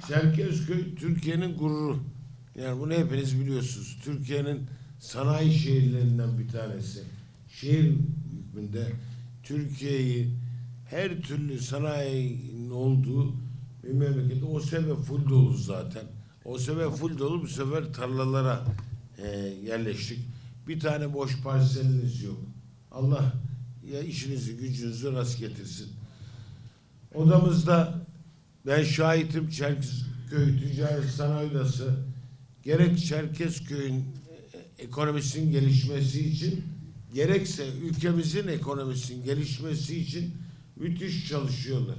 Çerkezköy Türkiye'nin gururu. Yani bunu hepiniz biliyorsunuz. Türkiye'nin sanayi şehirlerinden bir tanesi. Şehir hükmünde Türkiye'yi her türlü sanayinin olduğu bir memlekette o sefer full dolu zaten. O sefer full dolu bu sefer tarlalara e, yerleştik. Bir tane boş parseliniz yok. Allah ya işinizi gücünüzü rast getirsin. Odamızda ben şahitim Çerkezköy Ticaret Sanayi Odası gerek Çerkezköy'ün e, ekonomisinin gelişmesi için gerekse ülkemizin ekonomisinin gelişmesi için müthiş çalışıyorlar.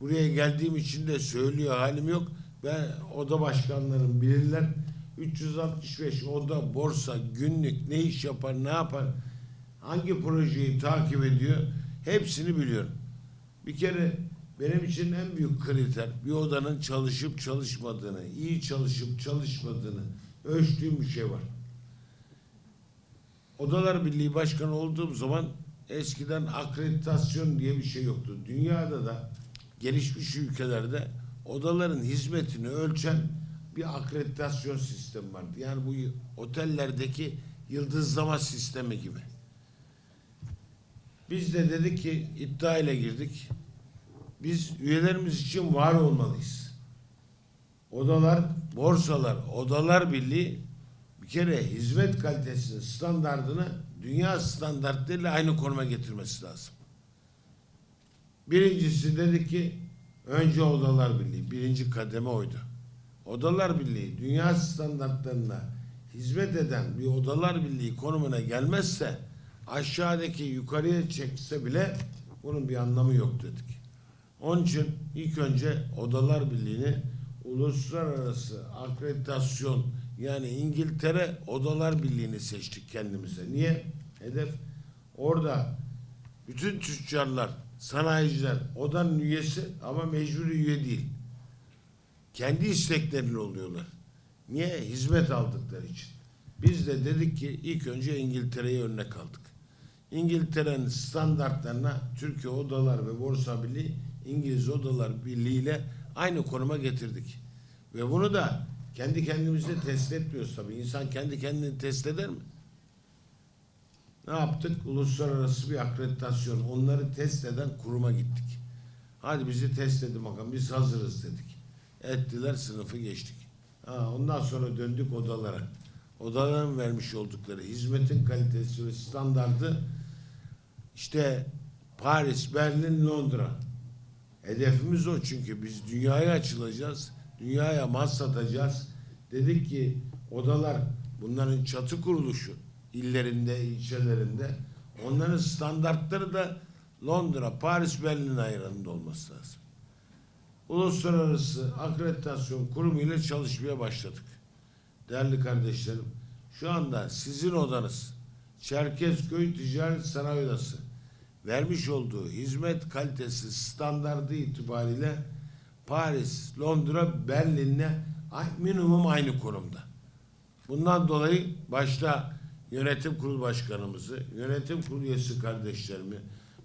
Buraya geldiğim için de söylüyor halim yok. Ben oda başkanlarım bilirler. 365 oda, borsa, günlük ne iş yapar, ne yapar, hangi projeyi takip ediyor hepsini biliyorum. Bir kere benim için en büyük kriter bir odanın çalışıp çalışmadığını, iyi çalışıp çalışmadığını ölçtüğüm bir şey var. Odalar Birliği Başkanı olduğum zaman eskiden akreditasyon diye bir şey yoktu. Dünyada da gelişmiş ülkelerde odaların hizmetini ölçen bir akreditasyon sistemi vardı. Yani bu otellerdeki yıldızlama sistemi gibi. Biz de dedik ki iddia ile girdik. Biz üyelerimiz için var olmalıyız. Odalar, borsalar, odalar birliği bir kere hizmet kalitesini, standartını dünya standartlarıyla aynı konuma getirmesi lazım. Birincisi dedik ki önce odalar birliği, birinci kademe oydu. Odalar birliği dünya standartlarına hizmet eden bir odalar birliği konumuna gelmezse aşağıdaki yukarıya çekse bile bunun bir anlamı yok dedik. Onun için ilk önce Odalar Birliği'ni uluslararası akreditasyon yani İngiltere Odalar Birliği'ni seçtik kendimize. Niye? Hedef orada bütün tüccarlar, sanayiciler odanın üyesi ama mecburi üye değil. Kendi istekleriyle oluyorlar. Niye? Hizmet aldıkları için. Biz de dedik ki ilk önce İngiltere'ye örnek aldık. İngiltere'nin standartlarına Türkiye Odalar ve Borsa Birliği İngiliz Odalar Birliği ile aynı konuma getirdik. Ve bunu da kendi kendimize test etmiyoruz tabii. İnsan kendi kendini test eder mi? Ne yaptık? Uluslararası bir akreditasyon. Onları test eden kuruma gittik. Hadi bizi test edin bakalım. Biz hazırız dedik. Ettiler sınıfı geçtik. Ha, ondan sonra döndük odalara. Odaların vermiş oldukları hizmetin kalitesi ve standardı işte Paris, Berlin, Londra. Hedefimiz o çünkü biz dünyaya açılacağız. Dünyaya mal satacağız. Dedik ki odalar bunların çatı kuruluşu illerinde, ilçelerinde onların standartları da Londra, Paris, Berlin ayranında olması lazım. Uluslararası Akreditasyon Kurumu ile çalışmaya başladık. Değerli kardeşlerim, şu anda sizin odanız Çerkezköy Ticaret Sanayi Odası vermiş olduğu hizmet kalitesi standardı itibariyle Paris, Londra, Berlin'le minimum aynı konumda. Bundan dolayı başta yönetim kurulu başkanımızı, yönetim kurulu üyesi kardeşlerimi,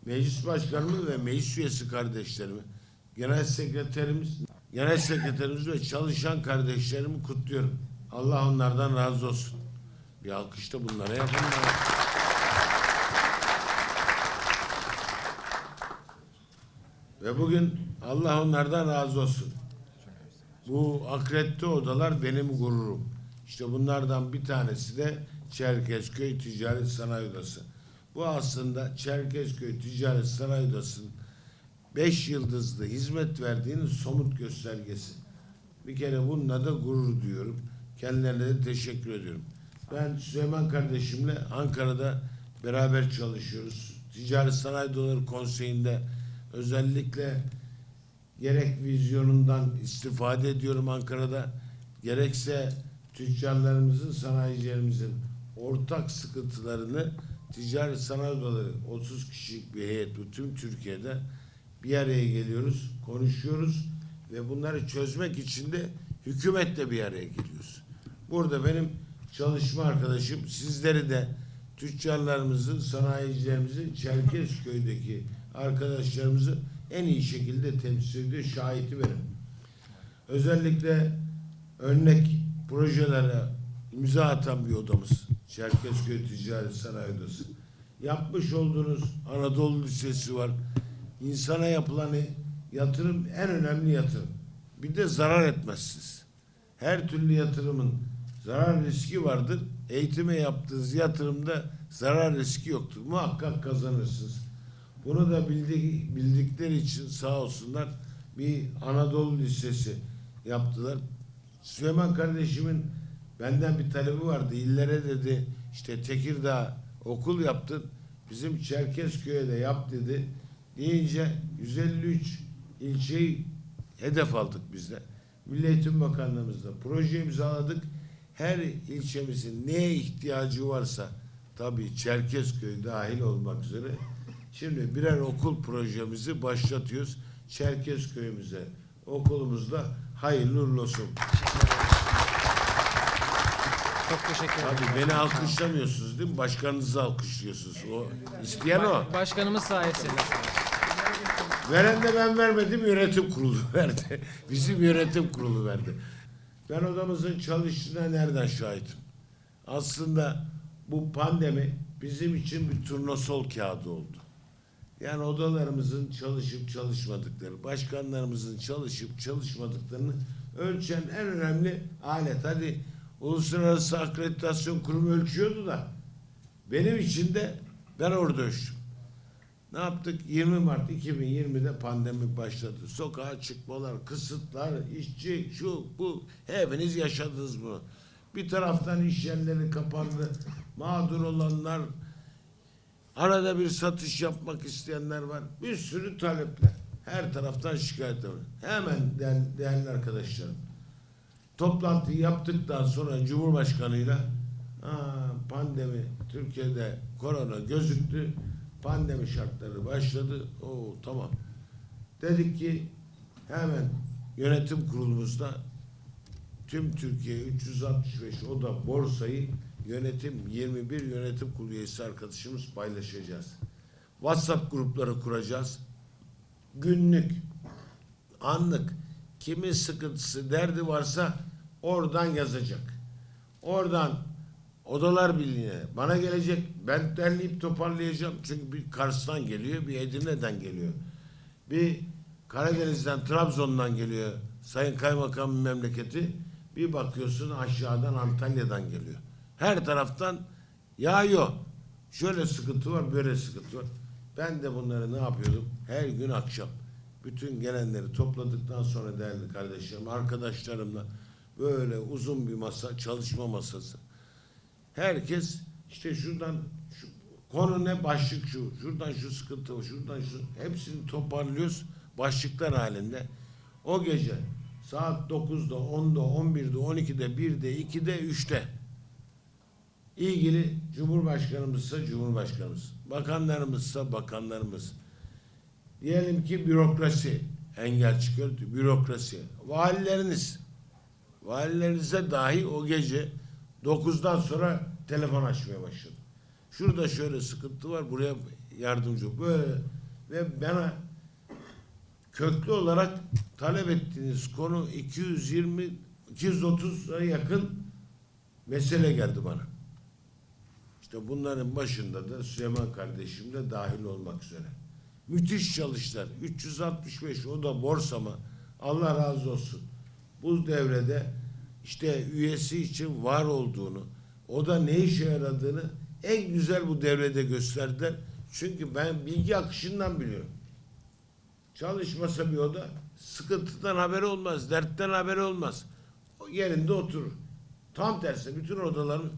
meclis başkanımı ve meclis üyesi kardeşlerimi, genel sekreterimiz, genel sekreterimiz ve çalışan kardeşlerimi kutluyorum. Allah onlardan razı olsun. Bir alkış da bunlara yapın. Ve bugün Allah onlardan razı olsun. Bu akredite odalar benim gururum. İşte bunlardan bir tanesi de Çerkezköy Ticaret Sanayi Odası. Bu aslında Çerkezköy Ticaret Sanayi Odası'nın beş yıldızlı hizmet verdiğinin somut göstergesi. Bir kere bununla da gurur duyuyorum. Kendilerine de teşekkür ediyorum. Ben Süleyman kardeşimle Ankara'da beraber çalışıyoruz. Ticaret Sanayi Odaları Konseyi'nde özellikle gerek vizyonundan istifade ediyorum Ankara'da gerekse tüccarlarımızın, sanayicilerimizin ortak sıkıntılarını ticaret sanayi odaları 30 kişilik bir heyet bu tüm Türkiye'de bir araya geliyoruz, konuşuyoruz ve bunları çözmek için de hükümetle bir araya geliyoruz. Burada benim çalışma arkadaşım sizleri de tüccarlarımızın, sanayicilerimizin Çerkezköy'deki arkadaşlarımızı en iyi şekilde temsil ediyor, şahiti benim. özellikle örnek projelere imza atan bir odamız. Çerkezköy Ticaret Sanayi Odası. Yapmış olduğunuz Anadolu Lisesi var. İnsana yapılan yatırım en önemli yatırım. Bir de zarar etmezsiniz. Her türlü yatırımın zarar riski vardır. Eğitime yaptığınız yatırımda zarar riski yoktur. Muhakkak kazanırsınız. Bunu da bildik, bildikleri için sağ olsunlar bir Anadolu Lisesi yaptılar. Süleyman kardeşimin benden bir talebi vardı. İllere dedi işte Tekirdağ okul yaptın. Bizim Çerkezköy'e de yap dedi. Deyince 153 ilçeyi hedef aldık biz de. Milli Eğitim Bakanlığımızla proje imzaladık. Her ilçemizin neye ihtiyacı varsa tabii Çerkezköy dahil olmak üzere şimdi birer okul projemizi başlatıyoruz. Çerkezköy'ümüze okulumuzda hayırlı uğurlu olsun. Çok teşekkür ederim. Tabii beni alkışlamıyorsunuz değil mi? Başkanınızı alkışlıyorsunuz. O isteyen o. Başkanımız sayesinde. Veren de ben vermedim, yönetim kurulu verdi. Bizim yönetim kurulu verdi. Ben odamızın çalıştığına nereden şahitim? Aslında bu pandemi bizim için bir turnasol kağıdı oldu. Yani odalarımızın çalışıp çalışmadıkları, başkanlarımızın çalışıp çalışmadıklarını ölçen en önemli alet. Hadi Uluslararası Akreditasyon Kurumu ölçüyordu da benim için de ben orada ölçtüm. Ne yaptık? 20 Mart 2020'de pandemi başladı. Sokağa çıkmalar, kısıtlar, işçi, şu, bu. Hepiniz yaşadınız bunu. Bir taraftan iş yerleri kapandı. Mağdur olanlar, arada bir satış yapmak isteyenler var. Bir sürü talepler. Her taraftan şikayet var. Hemen değerli, değerli arkadaşlarım. Toplantıyı yaptıktan sonra Cumhurbaşkanıyla "Aa, pandemi Türkiye'de korona gözüktü. Pandemi şartları başladı. Oo tamam. Dedik ki hemen yönetim kurulumuzda tüm Türkiye 365 oda borsayı yönetim 21 yönetim kurulu üyesi arkadaşımız paylaşacağız. WhatsApp grupları kuracağız. Günlük, anlık kimin sıkıntısı, derdi varsa oradan yazacak. Oradan Odalar Birliği'ne bana gelecek. Ben derleyip toparlayacağım. Çünkü bir Kars'tan geliyor, bir Edirne'den geliyor. Bir Karadeniz'den, Trabzon'dan geliyor. Sayın Kaymakamın memleketi. Bir bakıyorsun aşağıdan Antalya'dan geliyor. Her taraftan yağıyor. Şöyle sıkıntı var, böyle sıkıntı var. Ben de bunları ne yapıyordum? Her gün akşam bütün gelenleri topladıktan sonra değerli kardeşlerim, arkadaşlarımla böyle uzun bir masa, çalışma masası. Herkes işte şuradan şu konu ne başlık şu, şuradan şu sıkıntı, şuradan şu hepsini toparlıyoruz başlıklar halinde. O gece saat 9'da, 10'da, 11'de, 12'de, 1'de, 2'de, 3'te ilgili Cumhurbaşkanımızsa Cumhurbaşkanımız, bakanlarımızsa bakanlarımız, diyelim ki bürokrasi engel çıkıyor, bürokrasi, valileriniz, valilerinize dahi o gece 9'dan sonra telefon açmaya başladı. Şurada şöyle sıkıntı var, buraya yardımcı. Böyle ve bana köklü olarak talep ettiğiniz konu 220 230'a yakın mesele geldi bana. İşte bunların başında da Süleyman kardeşim de dahil olmak üzere. Müthiş çalıştılar. 365 o da borsama. Allah razı olsun. Bu devrede işte üyesi için var olduğunu, o da ne işe yaradığını en güzel bu devrede gösterdiler. Çünkü ben bilgi akışından biliyorum. Çalışmasa bir oda sıkıntıdan haberi olmaz, dertten haberi olmaz. O yerinde oturur. Tam tersi bütün odaların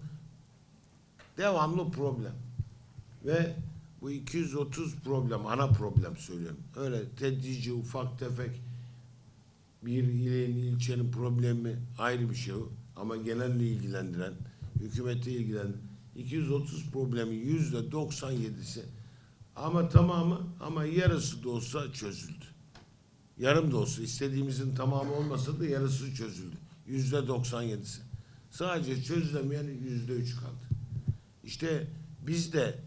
devamlı problem. Ve bu 230 problem, ana problem söylüyorum. Öyle tedrici, ufak tefek bir ilin, ilçenin problemi ayrı bir şey. Ama genelde ilgilendiren, hükümeti ilgilendiren 230 problemin yüzde 97'si ama tamamı ama yarısı da olsa çözüldü. Yarım da olsa istediğimizin tamamı olmasa da yarısı çözüldü. Yüzde 97'si. Sadece çözülemeyen yüzde üç kaldı. İşte biz de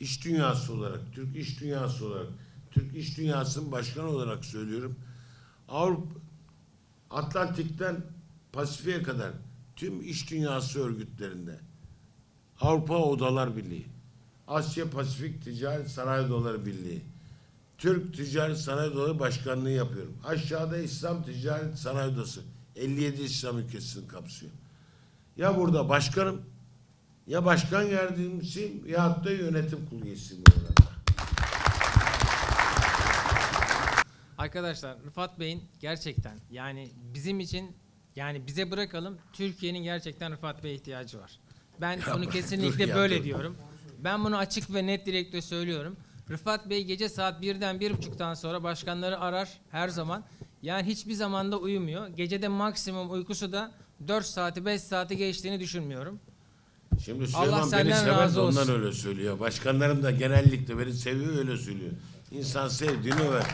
iş dünyası olarak, Türk iş dünyası olarak, Türk iş dünyasının başkanı olarak söylüyorum. Avrupa Atlantik'ten Pasifik'e kadar tüm iş dünyası örgütlerinde Avrupa Odalar Birliği, Asya Pasifik Ticaret Sanayi Odaları Birliği, Türk Ticaret Sanayi Odaları Başkanlığı yapıyorum. Aşağıda İslam Ticaret Sanayi Odası 57 İslam ülkesini kapsıyor. Ya burada başkanım, ya başkan yardımcısıyım ya da yönetim kurulu üyesiyim burada. Arkadaşlar Rıfat Bey'in gerçekten yani bizim için yani bize bırakalım Türkiye'nin gerçekten Rıfat Bey'e ihtiyacı var. Ben Ya bunu kesinlikle dur ya, böyle dur. diyorum. Ben bunu açık ve net dilekle söylüyorum. Rıfat Bey gece saat 1'den 1.30'dan sonra başkanları arar her zaman. Yani hiçbir zamanda uyumuyor. Gecede maksimum uykusu da 4 saati 5 saati geçtiğini düşünmüyorum. Şimdi Allah Süleyman beni senden sever razı de ondan olsun. öyle söylüyor. Başkanlarım da genellikle beni seviyor öyle söylüyor. İnsan sevdiğini ver.